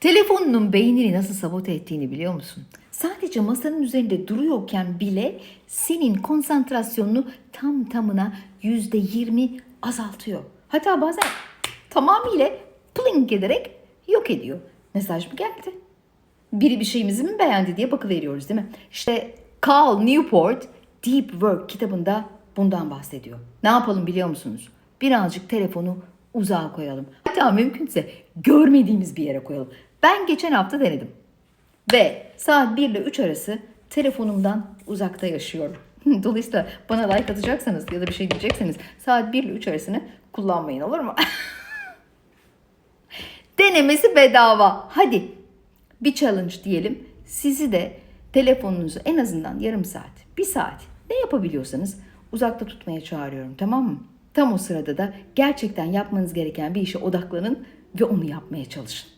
Telefonunun beynini nasıl sabote ettiğini biliyor musun? Sadece masanın üzerinde duruyorken bile senin konsantrasyonunu tam tamına yüzde yirmi azaltıyor. Hatta bazen tamamıyla plink ederek yok ediyor. Mesaj mı geldi? Biri bir şeyimizi mi beğendi diye bakıveriyoruz değil mi? İşte Carl Newport Deep Work kitabında bundan bahsediyor. Ne yapalım biliyor musunuz? Birazcık telefonu uzağa koyalım. Hatta mümkünse görmediğimiz bir yere koyalım. Ben geçen hafta denedim. Ve saat 1 ile 3 arası telefonumdan uzakta yaşıyorum. Dolayısıyla bana like atacaksanız ya da bir şey diyecekseniz saat 1 ile 3 arasını kullanmayın olur mu? Denemesi bedava. Hadi bir challenge diyelim. Sizi de telefonunuzu en azından yarım saat, bir saat ne yapabiliyorsanız uzakta tutmaya çağırıyorum tamam mı? Tam o sırada da gerçekten yapmanız gereken bir işe odaklanın ve onu yapmaya çalışın.